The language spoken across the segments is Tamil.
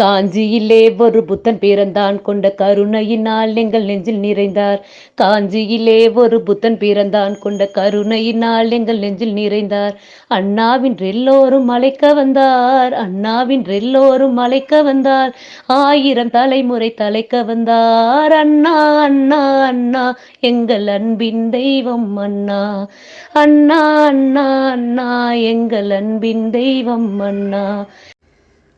காஞ்சியிலே ஒரு புத்தன் பிறந்தான். கொண்ட கருணையினால் எங்கள் நெஞ்சில் நிறைந்தார். காஞ்சியிலே ஒரு புத்தன் பிறந்தான். கொண்ட கருணையினால் எங்கள் நெஞ்சில் நிறைந்தார். அண்ணாவின் எல்லோரும் அழைக்க வந்தார். அண்ணாவின் எல்லோரும் அழைக்க வந்தார். ஆயிரம் தலைமுறை தலைக்க வந்தார். அண்ணா அண்ணா அண்ணா எங்கள் அன்பின் தெய்வம் அண்ணா. அண்ணா அண்ணா அண்ணா எங்கள் அன்பின் தெய்வம் அண்ணா.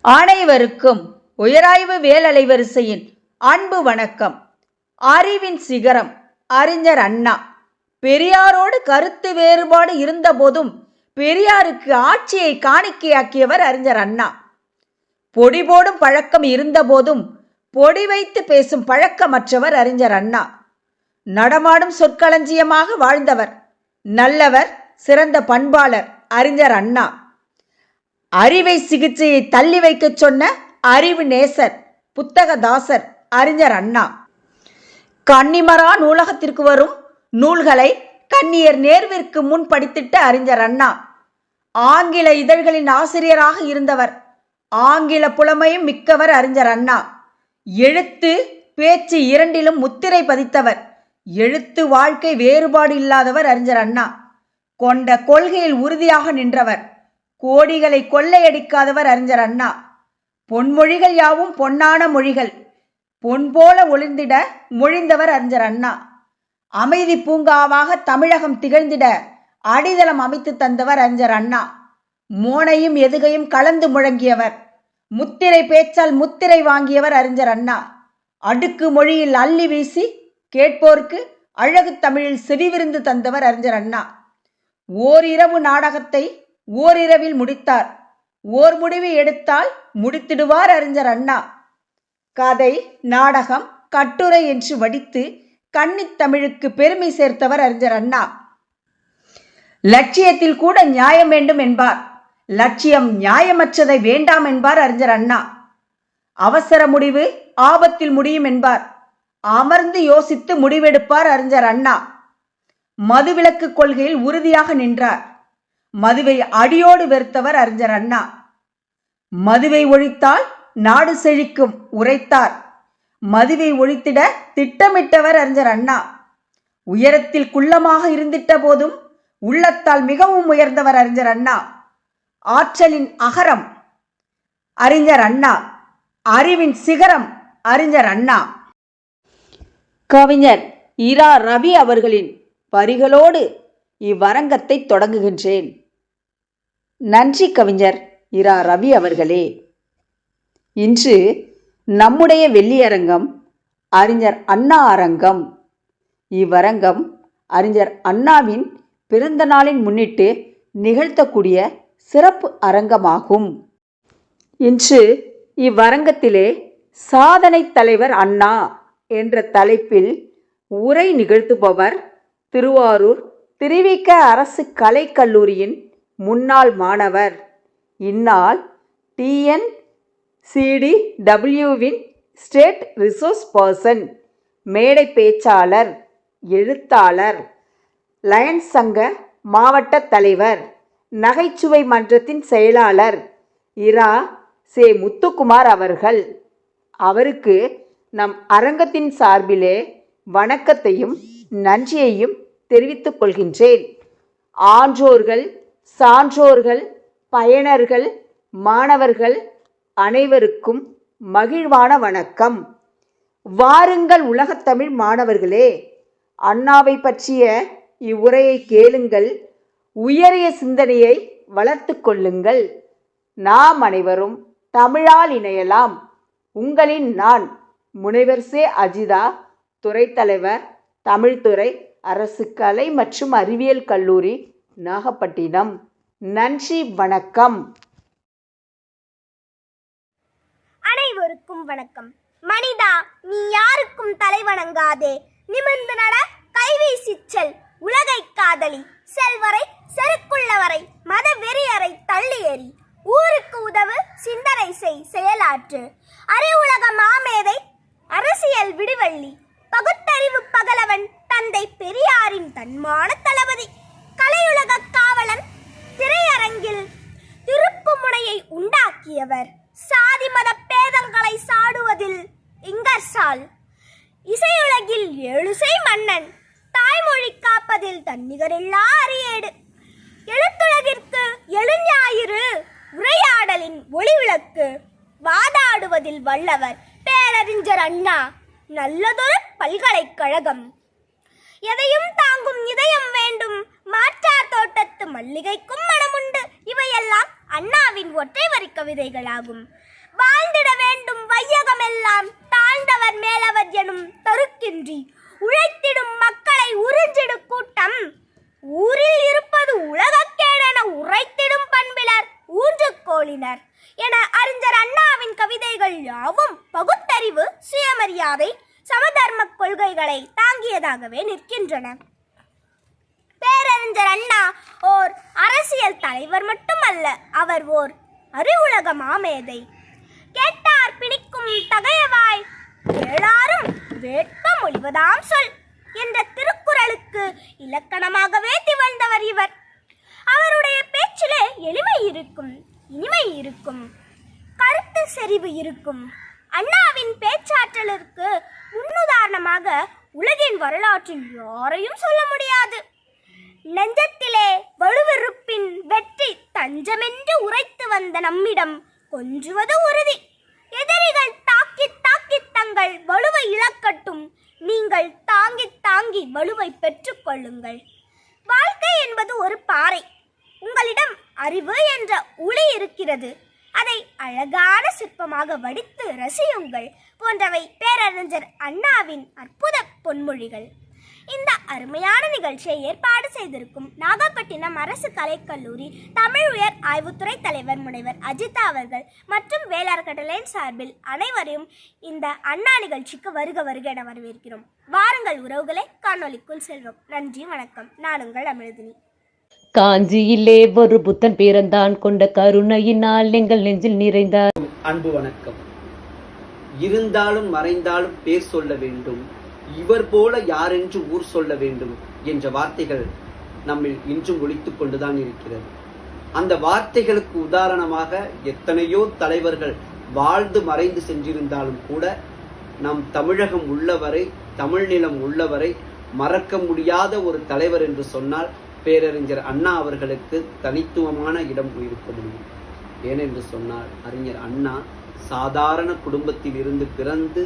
அனைவருக்கும் உயராய்வு வேலலைவரிசையின் அன்பு வணக்கம். அறிவின் சிகரம் அறிஞர் அண்ணா. பெரியாரோடு கருத்து வேறுபாடு இருந்தபோதும் பெரியாருக்கு ஆட்சியை காணிக்கையாக்கியவர் அறிஞர் அண்ணா. பொடி போடும் பழக்கம் இருந்தபோதும் பொடி வைத்து பேசும் பழக்கமற்றவர் அறிஞர் அண்ணா. நடமாடும் சொற்களஞ்சியமாக வாழ்ந்தவர் நல்லவர் சிறந்த பண்பாளர் அறிஞர் அண்ணா. அறிவை சிகிச்சையை தள்ளி வைக்கச் சொன்ன அறிவு நேசர் புத்தகதாசர் அறிஞர் அண்ணா. கன்னிமரா நூலகத்திற்கு வரும் நூல்களை கன்னியர் நேர்விற்கு முன் படித்திட்ட அறிஞர் அண்ணா. ஆங்கில இதழ்களின் ஆசிரியராக இருந்தவர். ஆங்கில புலமையும் மிக்கவர் அறிஞர் அண்ணா. எழுத்து பேச்சு இரண்டிலும் முத்திரை பதித்தவர். எழுத்து வாழ்க்கை வேறுபாடு இல்லாதவர் அறிஞர் அண்ணா. கொண்ட கொள்கையில் உறுதியாக நின்றவர். கோடிகளை கொள்ளையடிக்காதவர் அறிஞர் அண்ணா. பொன்மொழிகள் யாவும் பொன்னான மொழிகள். பொன் போல ஒளிர்ந்திட மொழிந்தவர் அறிஞர் அண்ணா. அமைதி பூங்காவாக தமிழகம் திகழ்ந்திட அடிதளம் அமைத்து தந்தவர் அறிஞர் அண்ணா. மோனையும் எதுகையும் கலந்து முழங்கியவர். முத்திரை பேச்சால் முத்திரை வாங்கியவர் அறிஞர் அண்ணா. அடுக்கு மொழியில் அள்ளி வீசி கேட்போருக்கு அழகு தமிழில் செவிவிருந்து தந்தவர் அறிஞர் அண்ணா. ஓரிரவு நாடகத்தை ஓரிரவில் முடித்தார். ஓர் முடிவு எடுத்தால் முடித்திடுவார் அறிஞர் அண்ணா. கதை நாடகம் கட்டுரை என்று வடித்து கன்னித் தமிழுக்கு பெருமை சேர்த்தவர் அறிஞர் அண்ணா. லட்சியத்தில் கூட நியாயம் வேண்டும் என்பார். லட்சியம் நியாயமற்றதை வேண்டாம் என்பார் அறிஞர் அண்ணா. அவசர முடிவு ஆபத்தில் முடியும் என்பார். அமர்ந்து யோசித்து முடிவெடுப்பார் அறிஞர் அண்ணா. மதுவிலக்கு கொள்கையில் உறுதியாக நின்றார். மதுவை அடியோடு வெறுத்தவர் அறிஞர் அண்ணா. மதுவை ஒழித்தால் நாடு செழிக்கும் உரைத்தார். மதுவை ஒழித்திட திட்டமிட்டவர் அறிஞர் அண்ணா. உயரத்தில் குள்ளமாக இருந்திட்ட போதும் உள்ளத்தால் மிகவும் உயர்ந்தவர் அறிஞர் அண்ணா. ஆற்றலின் அகரம் அறிஞர் அண்ணா. அறிவின் சிகரம் அறிஞர் அண்ணா. கவிஞர் இரா ரவி அவர்களின் வரிகளோடு இவ்வரங்கத்தை தொடங்குகின்றேன். நன்றி கவிஞர் இரா ரவி அவர்களே. இன்று நம்முடைய வெள்ளியரங்கம் அறிஞர் அண்ணா அரங்கம். இவ்வரங்கம் அறிஞர் அண்ணாவின் பிறந்த நாளின் முன்னிட்டு நிகழ்த்தக்கூடிய சிறப்பு அரங்கமாகும். இன்று இவ்வரங்கத்திலே சாதனை தலைவர் அண்ணா என்ற தலைப்பில் உரை நிகழ்த்துபவர் திருவாரூர் திருவிக அரசு கலைக்கல்லூரியின் முன்னாள் மாணவர். இந்நாள் டிஎன் சிடி டபிள்யூவின் ஸ்டேட் ரிசோர்ஸ் பர்சன் மேடை பேச்சாளர் எழுத்தாளர் லயன்ஸ் சங்க மாவட்ட தலைவர் நகைச்சுவை மன்றத்தின் செயலாளர் இரா. சே. முத்துக்குமார் அவர்கள். அவருக்கு நம் அரங்கத்தின் சார்பிலே வணக்கத்தையும் நன்றியையும் தெரிவித்துக் கொள்கின்றேன். ஆன்றோர்கள் சான்றோர்கள் பயனர்கள் மாணவர்கள் அனைவருக்கும் மகிழ்வான வணக்கம். வாருங்கள் உலகத்தமிழ் மாணவர்களே அண்ணாவை பற்றிய இவ்வுரையை கேளுங்கள் உயரிய சிந்தனையை வளர்த்து கொள்ளுங்கள். நாம் அனைவரும் தமிழால் இணையலாம். உங்களின் நான் முனைவர் சே அஜிதா துறைத்தலைவர் தமிழ்துறை அரசு கலை மற்றும் அறிவியல் கல்லூரி நாகப்பட்டினம். நன்றி வணக்கம். அனைவருக்கும் வணக்கம். மனிதா நீ யாருக்கும் தலை வணங்காதே. நிமிர்ந்து நட கைவீசி செல். உலகை காதலி செல்வரை செருக்குள்ளவரை மத வெறியரை தள்ளி எறி ஊருக்கு உதவு சிந்தனை செய் செயலாற்று. அறிவுலக மாமேதை அரசியல் விடுவள்ளி. பகுத்தறிவு பகலவன் தந்தை பெரியாரின் தன்மான தளபதி கலையுலக காவலன் திரையரங்கில் திருப்பு முனையை உண்டாக்கியவர். சாதி மத பேதங்களை சாடுவதில் இங்கர்சால் இசையுலகில் எழுசை மன்னன் தாய்மொழி காப்பதில் தன்னிகரில்லா அறியேடு எழுத்துலகிற்கு எழுஞாயிறு உரையாடலின் ஒளிவிளக்கு வாதாடுவதில் வல்லவர் பேரறிஞர் அண்ணா. நல்லதொரு பல்கலைக்கழகம். எதையும் தாங்கும் இதயம் வேண்டும். மாற்றார் தோட்டத்து மல்லிகைக்கும் மனமுண்டு. இவையெல்லாம் அண்ணாவின் ஒற்றை வரி கவிதைகளாகும் வாழ்ந்திட வேண்டும் வையகமெல்லாம் தாழ்ந்தவர் மேலவர் எனும் தருக்கின்றி. உழைத்திடும் மக்களை உறிஞ்சிடு கூட்டம். ஊரில் இருப்பது உலகக்கேடென உரைத்திடும் பண்பிலர் ஊன்றுகோளினர் என அறிஞர் அண்ணாவின் கவிதைகள் யாவும் பகுத்தறிவு சுயமரியாதை சமதர்ம கொள்கைகளை தாங்கியதாகவே நிற்கின்றன. பேரறிஞர் அண்ணா ஓர் அரசியல் தலைவர் மட்டுமல்ல அவர் ஓர் அறிவுலக மாமேதை. கேட்டார் பிணிக்கும் தகையவாய் கேளாரும் வேட்ப மொழிவதாம் சொல் என்ற திருக்குறளுக்கு இலக்கணமாகவே திகழ்ந்தவர் இவர். அவருடைய பேச்சிலே எளிமை இருக்கும் இனிமை இருக்கும் கருத்து செறிவு இருக்கும். அண்ணாவின் பேச்சாற்றலிற்கு முன்னுதாரணமாக உலகின் வரலாற்றில் யாரையும் சொல்ல முடியாது. நெஞ்சத்திலே வலுவிருப்பின் வெற்றி தஞ்சமென்று உரைத்து வந்த நம்மிடம் கொஞ்சுவது உறுதி. எதிரிகள் தாக்கி தாக்கி தங்கள் வலுவை இழக்கட்டும். நீங்கள் தாங்கி தாங்கி வலுவை பெற்றுக்கொள்ளுங்கள் வாழ்க்கை என்பது ஒரு பாறை. உங்களிடம் அறிவு என்ற உளி இருக்கிறது. அதை அழகான சிற்பமாக வடித்து ரசியுங்கள் போன்றவை பேரறிஞர் அண்ணாவின் அற்புத பொன்மொழிகள். இந்த அருமையான நிகழ்ச்சியை ஏற்பாடு செய்திருக்கும் நாகப்பட்டினம் அரசு கலைக்கல்லூரி தமிழ் உயர் ஆய்வுத்துறை தலைவர் முனைவர் அஜிதா அவர்கள் மற்றும் வேளார் கடலின் சார்பில் அனைவரையும் இந்த அண்ணா நிகழ்ச்சிக்கு வருக வருக என வரவேற்கிறோம். வாருங்கள் உறவுகளை காணொளிக்குள் செல்வோம். நன்றி வணக்கம். நானுங்கள் அமிழ்தினி காஞ்சியிலே ஒரு புத்தன் பிறந்தான் கொண்ட கருணையினால் எங்கள் நெஞ்சில் நிறைந்தார். அன்பு வணக்கம். இருந்தாலும் மறைந்தாலும் பேர் சொல்ல வேண்டும். இவர் போல யாரென்று ஊர் சொல்ல வேண்டும் என்ற வார்த்தைகள் நம்மில் இன்றும் ஒழித்து கொண்டுதான் இருக்கிறது. அந்த வார்த்தைகளுக்கு உதாரணமாக எத்தனையோ தலைவர்கள் வாழ்ந்து மறைந்து சென்றிருந்தாலும் கூட நம் தமிழகம் உள்ளவரை தமிழ்நிலம் உள்ளவரை மறக்க முடியாத ஒரு தலைவர் என்று சொன்னால் பேரறிஞர் அண்ணா அவர்களுக்கு தனித்துவமான இடம் இருக்க முடியும். ஏனென்று சொன்னால் அறிஞர் அண்ணா சாதாரண குடும்பத்தில் இருந்து பிறந்து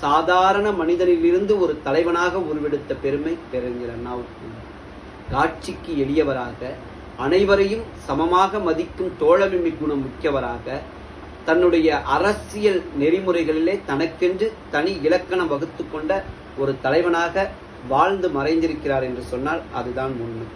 சாதாரண மனிதனிலிருந்து ஒரு தலைவனாக உருவெடுத்த பெருமை பேரறிஞர் அண்ணாவுக்கு காட்சிக்கு எளியவராக அனைவரையும் சமமாக மதிக்கும் தோழமை குணம் மிக்கவராக தன்னுடைய அரசியல் நெறிமுறைகளிலே தனக்கென்று தனி இலக்கணம் வகுத்து கொண்ட ஒரு தலைவனாக வாழ்ந்து மறைந்திருக்கிறார் என்று சொன்னால் அதுதான் உண்மை.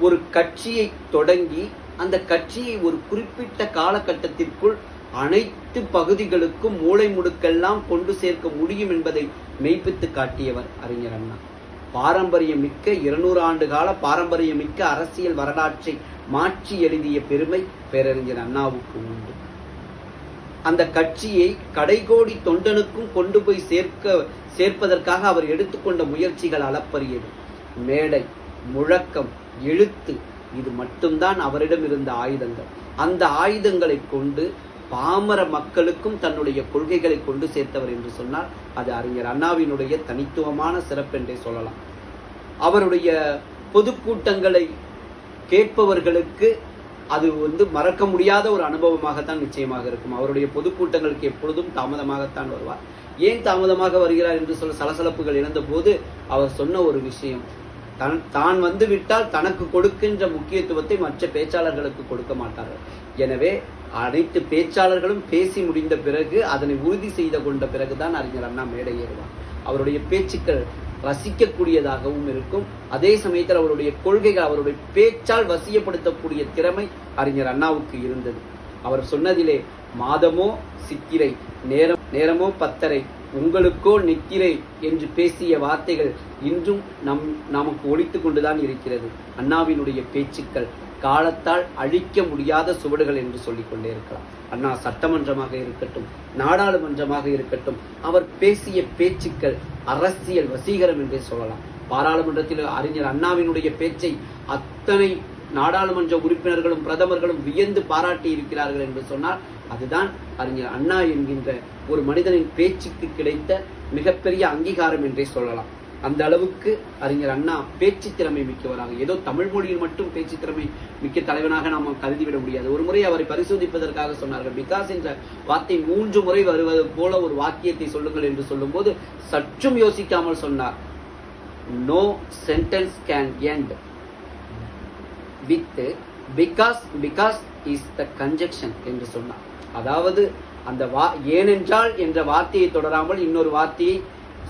ஒரு கட்சியை தொடங்கி அந்த கட்சியை ஒரு குறிப்பிட்ட காலகட்டத்திற்குள் அனைத்து பகுதிகளுக்கும் மூளை முடுக்கெல்லாம் கொண்டு சேர்க்க முடியும் என்பதை மெய்ப்பித்து காட்டியவர் அறிஞர் அண்ணா. பாரம்பரியம் மிக்க இருநூறு ஆண்டு கால பாரம்பரியம் மிக்க அரசியல் வரலாற்றை மாற்றி எழுதிய பெருமை பேரறிஞர் அண்ணாவுக்கு உண்டு. அந்த கட்சியை கடைகோடி தொண்டனுக்கும் கொண்டு போய் சேர்க்க சேர்ப்பதற்காக அவர் எடுத்துக்கொண்ட முயற்சிகள் அளப்பரியது. மேடை முழக்கம் எழுத்து இது மட்டும்தான் அவரிடம் இருந்த ஆயுதங்கள். அந்த ஆயுதங்களை கொண்டு பாமர மக்களுக்கும் தன்னுடைய கொள்கைகளை கொண்டு சேர்த்தவர் என்று சொன்னால் அது அறிஞர் அண்ணாவினுடைய தனித்துவமான சிறப்பென்றே சொல்லலாம். அவருடைய பொதுக்கூட்டங்களை கேட்பவர்களுக்கு அது வந்து மறக்க முடியாத ஒரு அனுபவமாகத்தான் நிச்சயமாக இருக்கும். அவருடைய பொதுக்கூட்டங்களுக்கு எப்பொழுதும் தாமதமாகத்தான் வருவார். ஏன் தாமதமாக வருகிறார் என்று சொல்ல சலசலப்புகள் இழந்தபோது அவர் சொன்ன ஒரு விஷயம். தன் தான் வந்து விட்டால் தனக்கு கொடுக்கின்ற முக்கியத்துவத்தை மற்ற பேச்சாளர்களுக்கு கொடுக்க மாட்டார்கள். எனவே அனைத்து பேச்சாளர்களும் பேசி முடிந்த பிறகு அதனை உறுதி செய்து கொண்ட பிறகுதான் அறிஞர் அண்ணா மேடை ஏறுவார். அவருடைய பேச்சுக்கள் ரசிக்கக்கூடியதாகவும் இருக்கும். அதே சமயத்தில் அவருடைய கொள்கைகள் அவருடைய பேச்சால் வசியப்படுத்தக்கூடிய திறமை அறிஞர் அண்ணாவுக்கு இருந்தது. அவர் சொன்னதிலே மாதமோ சித்திரை நேரம் நேரமோ பத்தரை உங்களுக்கோ நித்திரை என்று பேசிய வார்த்தைகள் இன்றும் நம் நமக்கு ஒழித்து கொண்டுதான் இருக்கிறது. அண்ணாவினுடைய பேச்சுக்கள் காலத்தால் அழிக்க முடியாத சுவடுகள் என்று சொல்லிக் கொண்டே இருக்கலாம். அண்ணா சட்டமன்றமாக இருக்கட்டும் நாடாளுமன்றமாக இருக்கட்டும் அவர் பேசிய பேச்சுக்கள் அரசியல் வசீகரம் என்றே சொல்லலாம். பாராளுமன்றத்தில் அறிஞர் அண்ணாவினுடைய பேச்சை அத்தனை நாடாளுமன்ற உறுப்பினர்களும் பிரதமர்களும் வியந்து பாராட்டி இருக்கிறார்கள் என்று சொன்னால் அதுதான் அறிஞர் அண்ணா என்கின்ற ஒரு மனிதனின் பேச்சுக்கு கிடைத்த மிகப்பெரிய அங்கீகாரம் என்றே சொல்லலாம். அந்த அளவுக்கு அறிஞர் அண்ணா பேச்சு திறமை மிக்கவராக ஏதோ தமிழ் மொழியில் மட்டும் பேச்சு திறமை மிக்க தலைவனாக நாம் கருதிவிட முடியாது. ஒரு முறை அவரை பரிசோதிப்பதற்காக சொன்னார்கள் பிகாஸ் என்ற வார்த்தை மூன்று முறை வருவது போல ஒரு வாக்கியத்தை சொல்லுங்கள் என்று சொல்லும்போது சற்றும் யோசிக்காமல் சொன்னார். No sentence can end with because because is the conjunction என்று சொன்னார். அதாவது அந்த வா ஏனென்றால் என்ற வார்த்தையை தொடராமல் இன்னொரு வார்த்தையை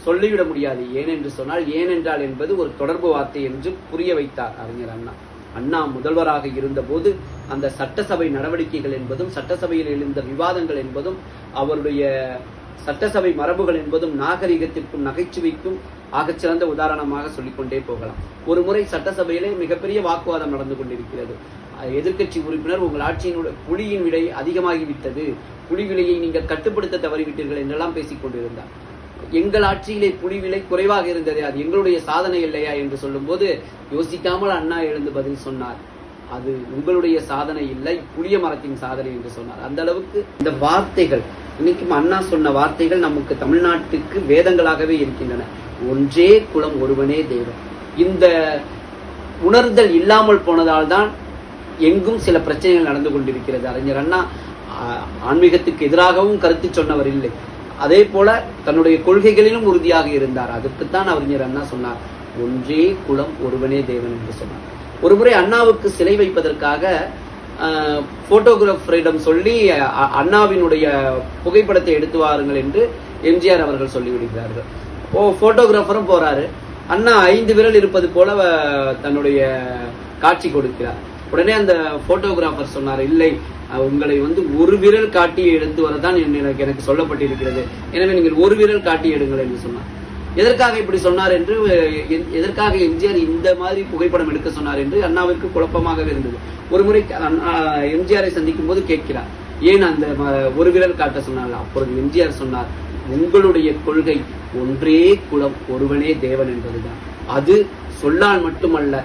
சொல்லிவிட முடியாது. ஏனென்று சொன்னால் ஏனென்றால் என்பது ஒரு தொடர்பு வார்த்தை என்று புரிய வைத்தார் அறிஞர் அண்ணா. அண்ணா முதல்வராக இருந்தபோது அந்த சட்டசபை நடவடிக்கைகள் என்பதும் சட்டசபையில் எழுந்த விவாதங்கள் என்பதும் அவருடைய சட்டசபை மரபுகள் என்பதும் நாகரிகத்திற்கும் நகைச்சுவைக்கும் ஆகச்சிறந்த உதாரணமாக சொல்லிக்கொண்டே போகலாம். ஒரு முறை சட்டசபையிலே மிகப்பெரிய வாக்குவாதம் நடந்து கொண்டிருக்கிறது. எதிர்க்கட்சி உறுப்பினர் உங்கள் ஆட்சியினுடைய புலியின் விலை அதிகமாகிவிட்டது. புலி விலையை நீங்கள் கட்டுப்படுத்த தவறிவிட்டீர்கள் என்றெல்லாம் பேசிக் கொண்டிருந்தார் எங்கள் ஆட்சியிலே புலி விலை குறைவாக இருந்ததே அது எங்களுடைய சாதனை இல்லையா என்று சொல்லும்போது யோசிக்காமல் அண்ணா எழுந்து பதில் சொன்னார். அது உங்களுடைய சாதனை இல்லை புளிய மரத்தின் சாதனை என்று சொன்னார். அந்த அளவுக்கு இந்த வார்த்தைகள் இன்னைக்கும் அண்ணா சொன்ன வார்த்தைகள் நமக்கு தமிழ்நாட்டுக்கு வேதங்களாகவே இருக்கின்றன. ஒன்றே குலம் ஒருவனே தெய்வம். இந்த உணர்தல் இல்லாமல் போனதால் தான் எங்கும் சில பிரச்சனைகள் நடந்து கொண்டிருக்கிறது. அறிஞர் அண்ணா ஆன்மீகத்துக்கு எதிராகவும் கருத்து சொன்னவர் இல்லை. அதே போல தன்னுடைய கொள்கைகளிலும் உறுதியாக இருந்தார். அதற்குத்தான் அறிஞர் அண்ணா சொன்னார். ஒன்றே குலம் ஒருவனே தேவன் என்று சொன்னார். ஒரு முறை அண்ணாவுக்கு சிலை வைப்பதற்காக போட்டோகிராஃபரிடம் சொல்லி அ- அண்ணாவினுடைய புகைப்படத்தை எடுத்து வாருங்கள் என்று எம்ஜிஆர் அவர்கள் சொல்லிவிடுகிறார்கள். ஓ போட்டோகிராஃபரும் போறாரு. அண்ணா ஐந்து விரல் இருப்பது போல தன்னுடைய காட்சி கொடுக்கிறார். உடனே அந்த போட்டோகிராஃபர் சொன்னார் இல்லை உங்களை வந்து ஒரு விரல் காட்டி எடுத்து வரதான் எனக்கு எனக்கு சொல்லப்பட்டிருக்கிறது. எனவே நீங்கள் ஒரு விரல் காட்டி எடுங்கள் என்று சொன்னார். எதற்காக இப்படி சொன்னார் என்று எதற்காக எம்ஜிஆர் இந்த மாதிரி புகைப்படம் எடுக்க சொன்னார் என்று அண்ணாவிற்கு குழப்பமாகவே இருந்தது. ஒரு முறை எம்ஜிஆரை சந்திக்கும் போது கேட்கிறார். ஏன் அந்த ஒரு விரல் காட்ட சொன்னார்? அப்பொழுது எம்ஜிஆர் சொன்னார் உங்களுடைய கொள்கை ஒன்றே குலம் ஒருவனே தேவன் என்பதுதான். அது சொல்லால் மட்டுமல்ல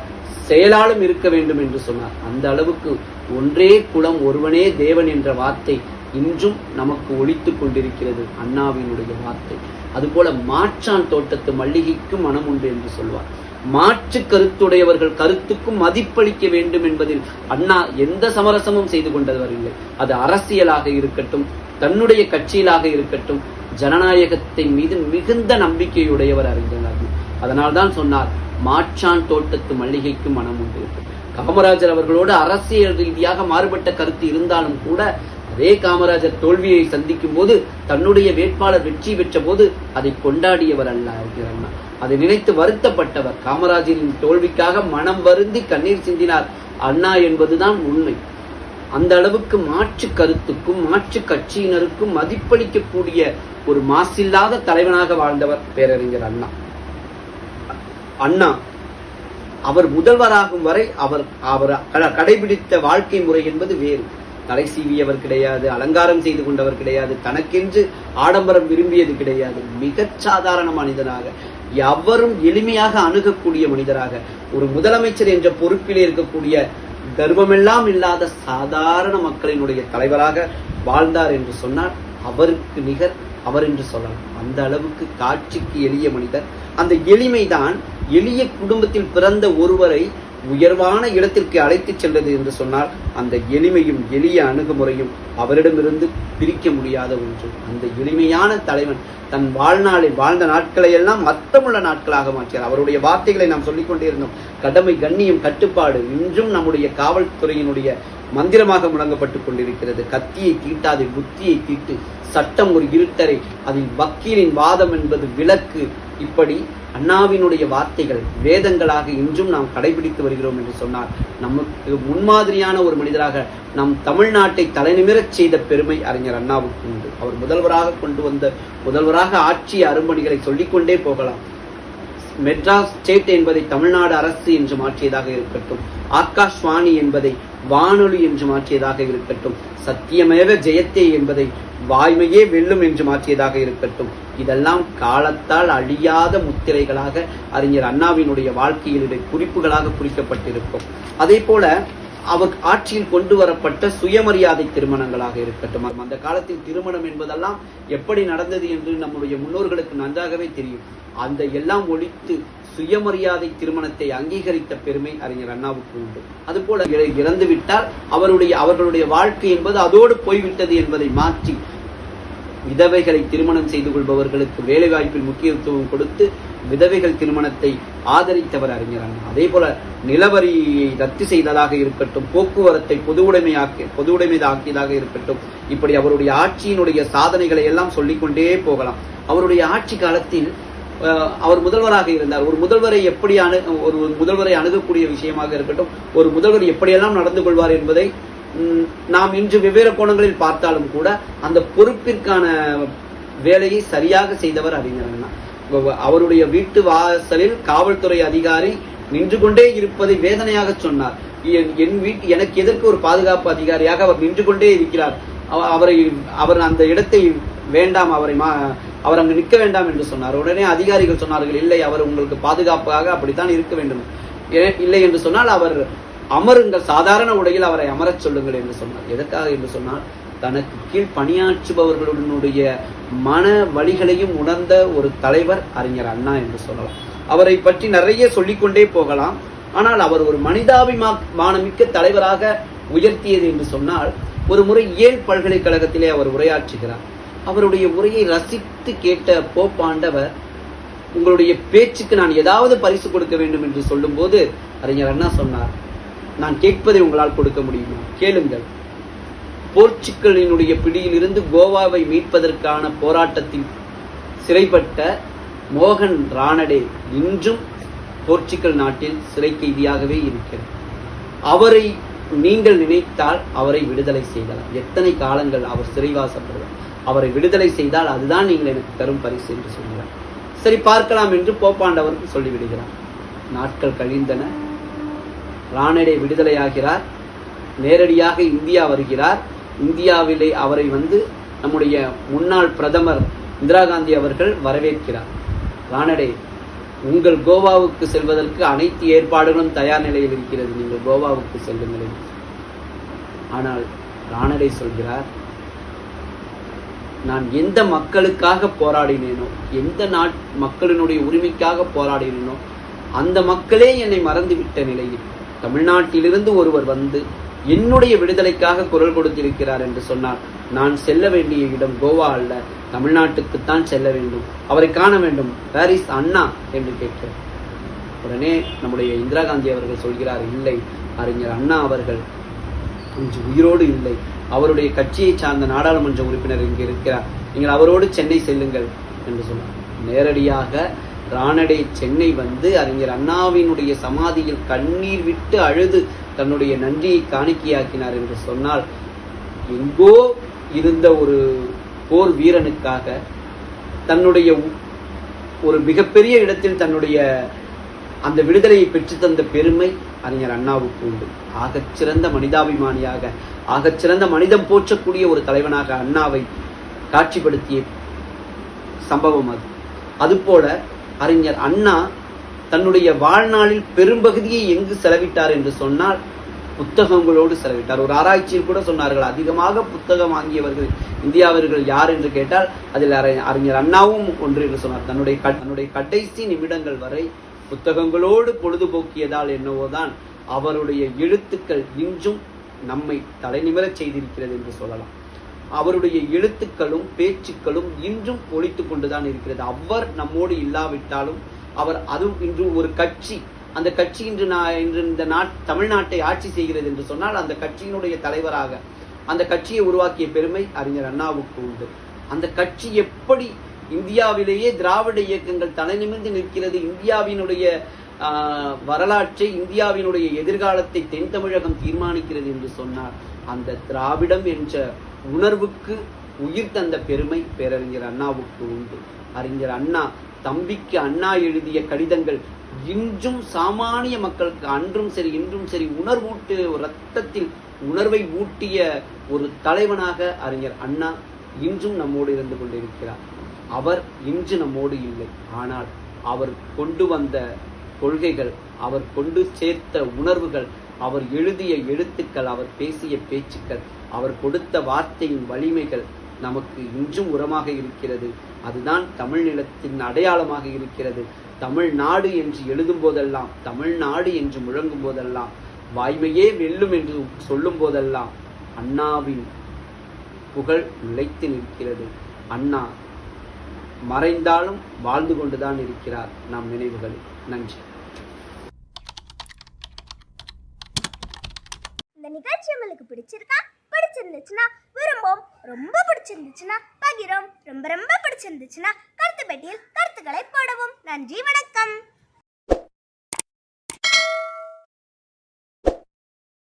செயலாலும் இருக்க வேண்டும் என்று சொன்னார். அந்த அளவுக்கு ஒன்றே குலம் ஒருவனே தேவன் என்ற வார்த்தை இன்றும் நமக்கு ஒழித்து கொண்டிருக்கிறது அண்ணாவினுடைய வார்த்தை. அதுபோல மாற்றான் தோட்டத்து மல்லிகைக்கும் மனம் உண்டு என்று சொல்வார். மாற்று கருத்துடையவர்கள் கருத்துக்கும் மதிப்பளிக்க வேண்டும் என்பதில் அண்ணா எந்த சமரசமும் செய்து கொண்டவர் இல்லை. அது அரசியலாக இருக்கட்டும் தன்னுடைய கட்சியிலாக இருக்கட்டும் ஜனநாயகத்தின் மீது மிகுந்த நம்பிக்கையுடையவர் அறிஞர் அதனால்தான் சொன்னார் மாற்றான் தோட்டத்து மல்லிகைக்கும் மனம் உண்டு காமராஜர் அவர்களோடு அரசியல் ரீதியாக மாறுபட்ட கருத்து இருந்தாலும் கூட அதே காமராஜர் தோல்வியை சந்திக்கும் போது தன்னுடைய வேட்பாளர் வெற்றி பெற்ற போது அதை கொண்டாடியவர் அல்ல அண்ணா. அதை நினைத்து வருத்தப்பட்டவர் காமராஜரின் தோல்விக்காக மனம் வருந்தி கண்ணீர் சிந்தினார். அண்ணா என்பதுதான் உண்மை. அந்த அளவுக்கு மாற்று கருத்துக்கும் மாற்று கட்சியினருக்கும் மதிப்பளிக்கக்கூடிய ஒரு மாசில்லாத தலைவனாக வாழ்ந்தவர் பேரறிஞர் அண்ணா. அண்ணா அவர் முதல்வராகும் வரை அவர் அவர் கடைபிடித்த வாழ்க்கை முறை என்பது வேறு. தலை சீவியவர் கிடையாது அலங்காரம் செய்து கொண்டவர் கிடையாது தனக்கென்று ஆடம்பரம் விரும்பியது கிடையாது. மிகச் சாதாரண மனிதனாக எவரும் எளிமையாக அணுகக்கூடிய மனிதராக ஒரு முதலமைச்சர் என்ற பொறுப்பிலே இருக்கக்கூடிய கர்வமெல்லாம் இல்லாத சாதாரண மக்களினுடைய தலைவராக வாழ்ந்தார் என்று சொன்னால் அவருக்கு நிகர் அவர் என்று சொல்லலாம். அந்த அளவுக்கு காட்சிக்கு எளிய மனிதர். அந்த எளிமைதான் எளிய குடும்பத்தில் பிறந்த ஒருவரை உயர்வான இடத்திற்கு அழைத்துச் சென்றது என்று சொன்னால் அந்த எளிமையும் எளிய அணுகுமுறையும் அவரிடமிருந்து பிரிக்க முடியாத ஒன்று. அந்த எளிமையான தலைவன் தன் வாழ்நாளில் வாழ்ந்த நாட்களை எல்லாம் அர்த்தமுள்ள நாட்களாக மாற்றினார். அவருடைய வார்த்தைகளை நாம் சொல்லிக்கொண்டே இருந்தோம். கடமை கண்ணியம் கட்டுப்பாடு இன்றும் நம்முடைய காவல்துறையினுடைய மந்திரமாக முழங்கப்பட்டுக் கொண்டிருக்கிறது. கத்தியை தீட்டாது புத்தியை தீட்டு சட்டம் ஒரு இருட்டரை அதில் வக்கீலின் வாதம் என்பது விளக்கு. இப்படி அண்ணாவினுடைய வார்த்தைகள் வேதங்களாக இன்றும் நாம் கடைபிடித்து வருகிறோம் என்று சொன்னார் நமக்கு முன்மாதிரியான ஒரு மனிதராக நம் தமிழ்நாட்டை தலைநிமிரச் செய்த பெருமை அறிஞர் அண்ணாவுக்கு உண்டு. அவர் முதல்வராக கொண்டு வந்த முதல்வராக ஆட்சி அரும்பணிகளை சொல்லிக்கொண்டே போகலாம். மெட்ராஸ் ஸ்டேட் என்பதை தமிழ்நாடு அரசு என்று மாற்றியதாக இருக்கட்டும் ஆகாஷ்வாணி என்பதை வானொலி என்று மாற்றியதாக இருக்கட்டும் சத்தியமேவ ஜெயத்தே என்பதை வாய்மையே வெல்லும் என்று மாற்றியதாக இருக்கட்டும் இதெல்லாம் காலத்தால் அழியாத முத்திரைகளாக அறிஞர் அண்ணாவினுடைய வாழ்க்கையினுடைய குறிப்புகளாக குறிக்கப்பட்டிருக்கும். அதே போல அவர் ஆட்சியில் கொண்டு வரப்பட்ட சுயமரியாதை திருமணங்களாக இருக்கட்டும். அந்த காலத்தில் திருமணம் என்பதெல்லாம் எப்படி நடந்தது என்று நம்முடைய முன்னோர்களுக்கு நன்றாகவே தெரியும். அந்த எல்லாம் ஒழித்து சுயமரியாதை திருமணத்தை அங்கீகரித்த பெருமை அறிஞர் அண்ணாவுக்கு உண்டு. அதுபோல இற- இறந்துவிட்டால் அவருடைய அவர்களுடைய வாழ்க்கை என்பது அதோடு போய்விட்டது என்பதை மாற்றி விதவைகளை திருமணம் செய்து கொள்பவர்களுக்கு வேலைவாய்ப்பில் முக்கியத்துவம் கொடுத்து விதவைகள் திருமணத்தை ஆதரித்தவர் அறிஞர் அண்ணா அதே போல நிலவரியை ரத்து செய்ததாக இருக்கட்டும் போக்குவரத்தை பொதுவுடைமையாக்கி உடைமையாக்கி பொது இருக்கட்டும் இப்படி அவருடைய ஆட்சியினுடைய சாதனைகளை எல்லாம் சொல்லிக்கொண்டே போகலாம். அவருடைய ஆட்சி காலத்தில் அவர் முதல்வராக இருந்தார். ஒரு முதல்வரை எப்படி அணு ஒரு முதல்வரை அணுகக்கூடிய விஷயமாக இருக்கட்டும் ஒரு முதல்வர் எப்படியெல்லாம் நடந்து கொள்வார் என்பதை நாம் இன்று வெவ்வேறு கோணங்களில் பார்த்தாலும் கூட அந்த பொறுப்பிற்கான வேலையை சரியாக செய்தவர் அறிஞர் அண்ணா அவருடைய வீட்டு வாசலில் காவல்துறை அதிகாரி நின்று கொண்டே இருப்பதை வேதனையாக சொன்னார். என் என் வீட்டு எனக்கு எதற்கு ஒரு பாதுகாப்பு அதிகாரியாக அவர் நின்று கொண்டே இருக்கிறார்? அவ- அவரை அவர் அந்த இடத்தை வேண்டாம் அவரை மா அவர் அங்கு நிற்க வேண்டாம் என்று சொன்னார். உடனே அதிகாரிகள் சொன்னார்கள் இல்லை அவர் உங்களுக்கு பாதுகாப்பாக அப்படித்தான் இருக்க வேண்டும். ஏ- இல்லை என்று சொன்னால் அவர் அமருங்கள் சாதாரண உடையில் அவரை அமரச் சொல்லுங்கள் என்று சொன்னார். எதற்காக என்று சொன்னால் தனக்கு கீழ் பணியாற்றுபவர்களுடைய மன வழிகளையும் உணர்ந்த ஒரு தலைவர் அறிஞர் அண்ணா என்று சொல்லலாம். அவரை பற்றி நிறைய சொல்லிக்கொண்டே போகலாம். ஆனால் அவர் ஒரு மனிதாபிமானமிக்க தலைவராக உயர்த்தியது என்று சொன்னால் ஒரு முறை ஏல் பல்கலைக்கழகத்திலே அவர் உரையாற்றுகிறார். அவருடைய உரையை ரசித்து கேட்ட போப்பாண்டவர் உங்களுடைய பேச்சுக்கு நான் ஏதாவது பரிசு கொடுக்க வேண்டும் என்று சொல்லும்போது அறிஞர் அண்ணா சொன்னார் நான் கேட்பதை உங்களால் கொடுக்க முடியுமா? கேளுங்கள். போர்ச்சுக்கலினுடைய பிடியிலிருந்து கோவாவை மீட்பதற்கான போராட்டத்தில் சிறைப்பட்ட மோகன் ரானடே இன்றும் போர்ச்சுக்கல் நாட்டில் சிறை கைதியாகவே இருக்கிறார். அவரை நீங்கள் நினைத்தால் அவரை விடுதலை செய்யலாம். எத்தனை காலங்கள் அவர் சிறைவாசப்படுவார். அவரை விடுதலை செய்தால் அதுதான் நீங்கள் எனக்கு தரும் பரிசு என்று சொல்கிறார். சரி பார்க்கலாம் என்று போப்பாண்டவருக்கு சொல்லிவிடுகிறார். நாட்கள் கழிந்தன. ராணடே விடுதலையாகிறார். நேரடியாக இந்தியா வருகிறார். இந்தியாவிலே அவரை வந்து நம்முடைய முன்னாள் பிரதமர் இந்திரா காந்தி அவர்கள் வரவேற்கிறார். ராணடே உங்கள் கோவாவுக்கு செல்வதற்கு அனைத்து ஏற்பாடுகளும் தயார் நிலையில் இருக்கிறது. நீங்கள் கோவாவுக்கு செல்லுங்கள் ஆனால் ராணடே சொல்கிறார் நான் எந்த மக்களுக்காக போராடினேனோ எந்த நாட் மக்களினுடைய உரிமைக்காக போராடினேனோ அந்த மக்களே என்னை மறந்துவிட்ட நிலையில் தமிழ்நாட்டிலிருந்து ஒருவர் வந்து என்னுடைய விடுதலைக்காக குரல் கொடுத்திருக்கிறார் என்று சொன்னார் நான் செல்ல வேண்டிய இடம் கோவா அல்ல தமிழ்நாட்டுக்குத்தான் செல்ல வேண்டும் அவரை காண வேண்டும். பாரிஸ் அண்ணா என்று கேட்கிறார். உடனே நம்முடைய இந்திரா காந்தி அவர்கள் சொல்கிறார் இல்லை அறிஞர் அண்ணா அவர்கள் இன்று உயிரோடு இல்லை அவருடைய கட்சியை சார்ந்த நாடாளுமன்ற உறுப்பினர் இங்கு இருக்கிறார் நீங்கள் அவரோடு சென்னை செல்லுங்கள் என்று சொன்னார். நேரடியாக ராணடை சென்னை வந்து அறிஞர் அண்ணாவினுடைய சமாதியில் கண்ணீர் விட்டு அழுது தன்னுடைய நன்றியை காணிக்கையாக்கினார் என்று சொன்னால் எங்கோ இருந்த ஒரு போர் வீரனுக்காக தன்னுடைய உ- ஒரு மிகப்பெரிய இடத்தில் தன்னுடைய அந்த விடுதலையை பெற்றுத்தந்த பெருமை அறிஞர் அண்ணாவுக்கு உண்டு. ஆகச் சிறந்த மனிதாபிமானியாக ஆகச் சிறந்த மனிதம் போற்றக்கூடிய ஒரு தலைவனாக அண்ணாவை காட்சிப்படுத்திய சம்பவம் அது. அதுபோல அறிஞர் அண்ணா தன்னுடைய வாழ்நாளில் பெரும்பகுதியை எங்கு செலவிட்டார் என்று சொன்னால் புத்தகங்களோடு செலவிட்டார். ஒரு ஆராய்ச்சியில் கூட சொன்னார்கள் அதிகமாக புத்தகம் வாங்கியவர்கள் இந்தியாவர்கள் யார்? என்று கேட்டால் அதில் அறிஞர் அண்ணாவும் ஒன்று என்று சொன்னார். தன்னுடைய தன்னுடைய கடைசி நிமிடங்கள் வரை புத்தகங்களோடு பொழுதுபோக்கியதால் என்னவோதான் அவருடைய எழுத்துக்கள் இன்றும் நம்மை தலைநிமிரச் செய்திருக்கிறது என்று சொல்லலாம். அவருடைய எழுத்துக்களும் பேச்சுக்களும் இன்றும் ஒழித்து கொண்டுதான் இருக்கிறது. அவர் நம்மோடு இல்லாவிட்டாலும் அவர் அதுவும் இன்று ஒரு கட்சி. அந்த கட்சி இன்று நான் இன்று இந்த நாட் தமிழ்நாட்டை ஆட்சி செய்கிறது என்று சொன்னால் அந்த கட்சியினுடைய தலைவராக அந்த கட்சியை உருவாக்கிய பெருமை அறிஞர் அண்ணாவுக்கு உண்டு. அந்த கட்சி எப்படி இந்தியாவிலேயே திராவிட இயக்கங்கள் தலைநிமிர்ந்து நிற்கிறது இந்தியாவினுடைய வரலாற்றை இந்தியாவினுடைய எதிர்காலத்தை தென் தமிழகம் தீர்மானிக்கிறது என்று சொன்னார் அந்த திராவிடம் என்ற உணர்வுக்கு உயிர் தந்த பெருமை பேரறிஞர் அண்ணாவுக்கு உண்டு. அறிஞர் அண்ணா தம்பிக்கு அண்ணா எழுதிய கடிதங்கள் இன்றும் சாமானிய மக்களுக்கு அன்றும் சரி இன்றும் சரி உணர்வூட்டு ரத்தத்தில் உணர்வை ஊட்டிய ஒரு தலைவனாக அறிஞர் அண்ணா இன்றும் நம்மோடு இருந்து கொண்டிருக்கிறார். அவர் இன்று நம்மோடு இல்லை. ஆனால் அவர் கொண்டு வந்த கொள்கைகள் அவர் கொண்டு சேர்த்த உணர்வுகள் அவர் எழுதிய எழுத்துக்கள் அவர் பேசிய பேச்சுக்கள் அவர் கொடுத்த வார்த்தையின் வலிமைகள் நமக்கு இன்றும் உரமாக இருக்கிறது. அதுதான் தமிழ் நிலத்தின் அடையாளமாக இருக்கிறது. தமிழ்நாடு என்று எழுதும் போதெல்லாம் தமிழ்நாடு என்று முழங்கும் போதெல்லாம் வாய்மையே வெல்லும் என்று சொல்லும் போதெல்லாம் அண்ணாவின் புகழ் நிலைத்து நிற்கிறது. அண்ணா மறைந்தாலும் வாழ்ந்து கொண்டுதான் இருக்கிறார் நம் நினைவுகளில். நன்றி. இந்த நிகழ்ச்சி உங்களுக்கு பிடிச்சிருக்கா? பிடிச்சிருந்துச்சுன்னா விரும்பும் ரொம்ப பிடிச்சிருந்துச்சுன்னா பகிரும் ரொம்ப ரொம்ப பிடிச்சிருந்துச்சுன்னா கருத்து பெட்டியில் கருத்துக்களை போடவும். நன்றி வணக்கம்.